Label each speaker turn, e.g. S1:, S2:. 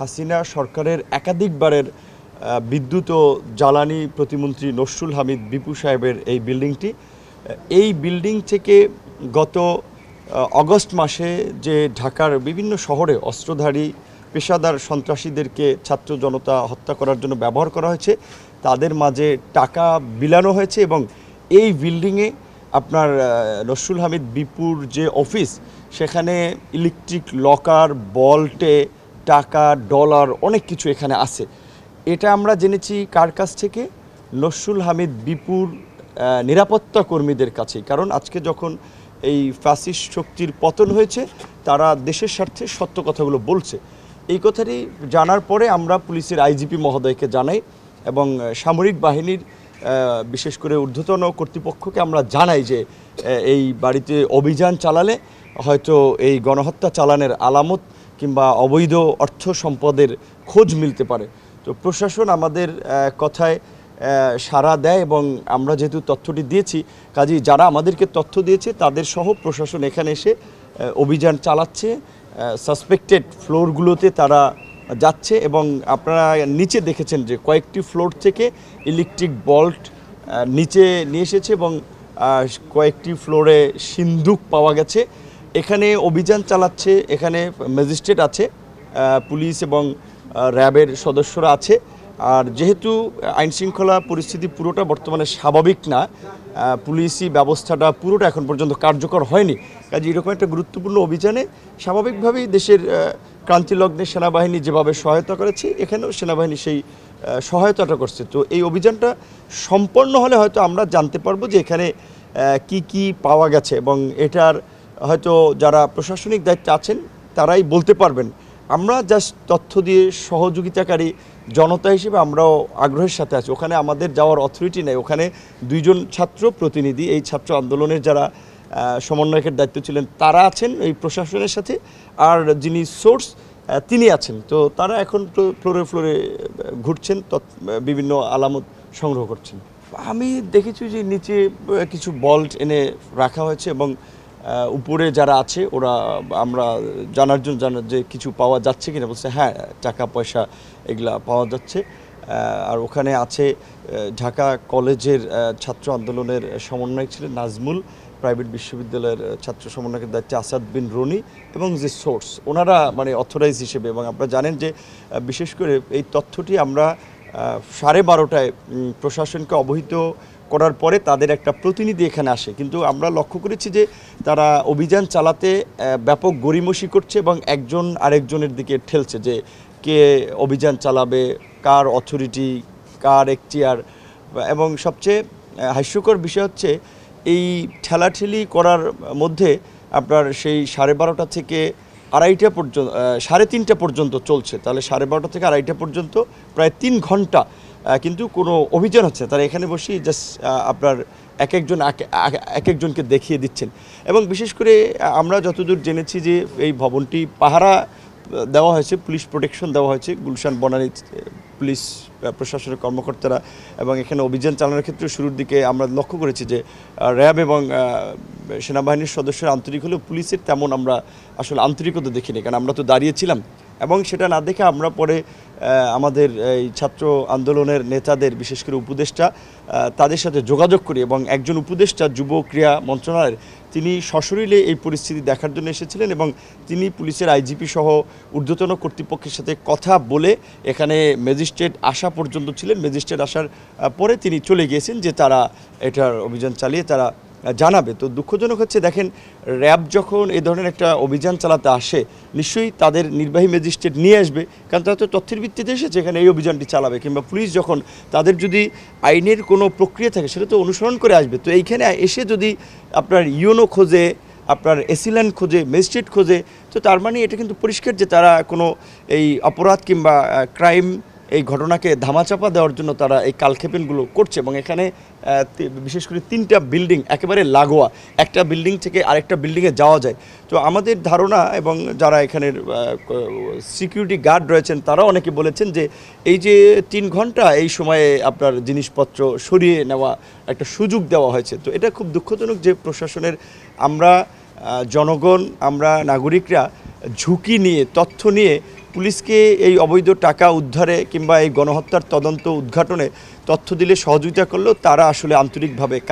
S1: হাসিনা সরকারের একাধিকবারের বিদ্যুৎ ও জ্বালানি প্রতিমন্ত্রী নসরুল হামিদ বিপু সাহেবের এই বিল্ডিংটি। এই বিল্ডিং থেকে গত অগস্ট মাসে যে ঢাকার বিভিন্ন শহরে অস্ত্রধারী পেশাদার সন্ত্রাসীদেরকে ছাত্র জনতা হত্যা করার জন্য ব্যবহার করা হয়েছে, তাদের মাঝে টাকা বিলানো হয়েছে এবং এই বিল্ডিংয়ে আপনার নসরুল হামিদ বিপুর যে অফিস, সেখানে ইলেকট্রিক লকার, বল্টে টাকা, ডলার, অনেক কিছু এখানে আছে। এটা আমরা জেনেছি কার কাছ থেকে? নসরুল হামিদ বিপুর নিরাপত্তা কর্মীদের কাছে কারণ আজকে যখন এই ফ্যাসিস্ট শক্তির পতন হয়েছে, তারা দেশের স্বার্থে সত্য কথাগুলো বলছে। এই কথাটি জানার পরে আমরা পুলিশের আইজিপি মহোদয়কে জানাই এবং সামরিক বাহিনীর বিশেষ করে ঊর্ধ্বতন কর্তৃপক্ষকে আমরা জানাই যে এই বাড়িতে অভিযান চালালে হয়তো এই গণহত্যা চালানের আলামত কিংবা অবৈধ অর্থ সম্পদের খোঁজ মিলতে পারে। তো প্রশাসন আমাদের কথায় সাড়া দেয় এবং আমরা যেহেতু তথ্যটি দিয়েছি, কাজেই যারা আমাদেরকে তথ্য দিয়েছে তাদের সহ প্রশাসন এখানে এসে অভিযান চালাচ্ছে সাসপেক্টেড ফ্লোরগুলোতে তারা যাচ্ছে এবং আপনারা নিচে দেখেছেন যে কয়েকটি ফ্লোর থেকে ইলেকট্রিক বল্ট নিচে নিয়ে এসেছে এবং কয়েকটি ফ্লোরে সিন্দুক পাওয়া গেছে। এখানে অভিযান চালাচ্ছে, এখানে ম্যাজিস্ট্রেট আছে পুলিশ এবং র্যাবের সদস্যরা আছে। আর যেহেতু আইন শৃঙ্খলা পরিস্থিতি পুরোটা বর্তমানে স্বাভাবিক না পুলিশি ব্যবস্থাটা পুরোটা এখন পর্যন্ত কার্যকর হয়নি, কাজে এরকম একটা গুরুত্বপূর্ণ অভিযানে স্বাভাবিকভাবেই দেশের ক্রান্তিলগ্নে সেনাবাহিনী যেভাবে সহায়তা করেছে, এখানেও সেনাবাহিনী সেই সহায়তাটা করছে। তো এই অভিযানটা সম্পন্ন হলে হয়তো আমরা জানতে পারব যে এখানে কি কি পাওয়া গেছে এবং এটার হয়তো যারা প্রশাসনিক দায়িত্বে আছেন, তারাই বলতে পারবেন। আমরা জাস্ট তথ্য দিয়ে সহযোগিতাকারী জনতা হিসেবে আমরাও আগ্রহের সাথে আছি। ওখানে আমাদের যাওয়ার অথরিটি নেই। ওখানে দুইজন ছাত্র প্রতিনিধি, এই ছাত্র আন্দোলনের যারা সমন্বয়কের দায়িত্ব ছিলেন, তারা আছেন এই প্রশাসনের সাথে। আর যিনি সোর্স তিনি আছেন। তো তারা এখন ফ্লো- ফ্লোরে ফ্লোরে ঘুরছেন বিভিন্ন আলামত সংগ্রহ করছেন। আমি দেখেছি যে নিচে কিছু বল্ট এনে রাখা হয়েছে এবং উপরে যারা আছে, ওরা, আমরা জানার জন্য জানার যে কিছু পাওয়া যাচ্ছে কিনা বলছে হ্যাঁ টাকা, পয়সা এগুলা পাওয়া যাচ্ছে। আর ওখানে আছে ঢাকা কলেজের ছাত্র আন্দোলনের সমন্বয়ক ছিলেন নাজমুল, প্রাইভেট বিশ্ববিদ্যালয়ের ছাত্র সমন্বয়কের দায়িত্বে আসাদ বিন রনি এবং যে সোর্স, ওনারা মানে অথরাইজ হিসেবে। এবং আপনারা জানেন যে বিশেষ করে এই তথ্যটি আমরা সাড়ে বারোটায় প্রশাসনকে অবহিত করার পরে তাদের একটা প্রতিনিধি এখানে আসে। কিন্তু আমরা লক্ষ্য করেছি যে তারা অভিযান চালাতে ব্যাপক গরিমসি করছে এবং একজন আরেকজনের দিকে ঠেলছে যে কে অভিযান চালাবে, কার অথরিটি, কার এখতিয়ার। এবং সবচেয়ে হাস্যকর বিষয় হচ্ছে এই ঠেলাঠেলি করার মধ্যে আপনার সেই সাড়ে বারোটা থেকে আড়াইটা পর্যন্ত সাড়ে তিনটা পর্যন্ত চলছে। তাহলে সাড়ে বারোটা থেকে আড়াইটা পর্যন্ত প্রায় তিন ঘণ্টা কিন্তু কোনো অভিযান হচ্ছে। তারা এখানে বসেই জাস্ট আপনার এক একজন এক- এক- এক একজনকে দেখিয়ে দিচ্ছেন। এবং বিশেষ করে আমরা যতদূর জেনেছি যে এই ভবনটি পাহারা দেওয়া হয়েছে, পুলিশ প্রোটেকশন দেওয়া হয়েছে। গুলশান বনানী পুলিশ প্রশাসনের কর্মকর্তারা এবং এখানে অভিযান চালানোর ক্ষেত্রে শুরুর দিকে আমরা লক্ষ্য করেছি যে র্যাব এবং সেনাবাহিনীর সদস্যরা আন্তরিক হলেও পুলিশের তেমন আমরা আসলে আন্তরিকতা দেখিনি। কারণ আমরা তো দাঁড়িয়েছিলাম এবং সেটা না দেখে আমরা পরে আমাদের এই ছাত্র আন্দোলনের নেতাদের, বিশেষ করে উপদেষ্টা তাদের সাথে যোগাযোগ করি এবং একজন উপদেষ্টা যুব ক্রীড়া মন্ত্রণালয়ের তিনি সশরীরে এই পরিস্থিতি দেখার জন্য এসেছিলেন এবং তিনি পুলিশের আইজিপি সহ ঊর্ধ্বতন কর্তৃপক্ষের সাথে কথা বলে এখানে ম্যাজিস্ট্রেট আসা পর্যন্ত ছিলেন। ম্যাজিস্ট্রেট আসার পরে তিনি চলে গিয়েছেন যে তারা এটার অভিযান চালিয়ে তারা জানাবে। তো দুঃখজনক হচ্ছে, দেখেন, র্যাব যখন এ ধরনের একটা অভিযান চালাতে আসে, নিশ্চয়ই তাদের নির্বাহী ম্যাজিস্ট্রেট নিয়ে আসবে, কারণ তারা তো তথ্যের ভিত্তিতে এসেছে এখানে এই অভিযানটি চালাবে, কিংবা পুলিশ যখন তাদের যদি আইনের কোনো প্রক্রিয়া থাকে, সেটা তো অনুসরণ করে আসবে। তো এইখানে এসে যদি আপনার ইউনো খোঁজে, আপনার এসিল্যান্ড খোঁজে, ম্যাজিস্ট্রেট খোঁজে, তো তার মানে এটা কিন্তু পরিষ্কার যে তারা কোনো এই অপরাধ কিংবা ক্রাইম এই ঘটনাকে ধামাচাপা দেওয়ার জন্য তারা এই কালক্ষেপণগুলো করছে এবং এখানে বিশেষ করে তিনটা বিল্ডিং একেবারে লাগোয়া। একটা বিল্ডিং থেকে আরেকটা বিল্ডিংয়ে যাওয়া যায়। তো আমাদের ধারণা এবং যারা এখানের সিকিউরিটি গার্ড রয়েছেন, তারাও অনেকে বলেছেন যে এই যে তিন ঘণ্টা এই সময়ে আপনার জিনিসপত্র সরিয়ে নেওয়া একটা সুযোগ দেওয়া হয়েছে। তো এটা খুব দুঃখজনক যে প্রশাসনের আমরা জনগণ, আমরা নাগরিকরা ঝুঁকি নিয়ে, তথ্য নিয়ে পুলিশকে এই অবৈধ টাকা উদ্ধারে কিংবা এই গণহত্যার তদন্ত উদ্ঘাটনে তথ্য দিলে সহযোগিতা করলেও তারা আসলে আন্তরিকভাবে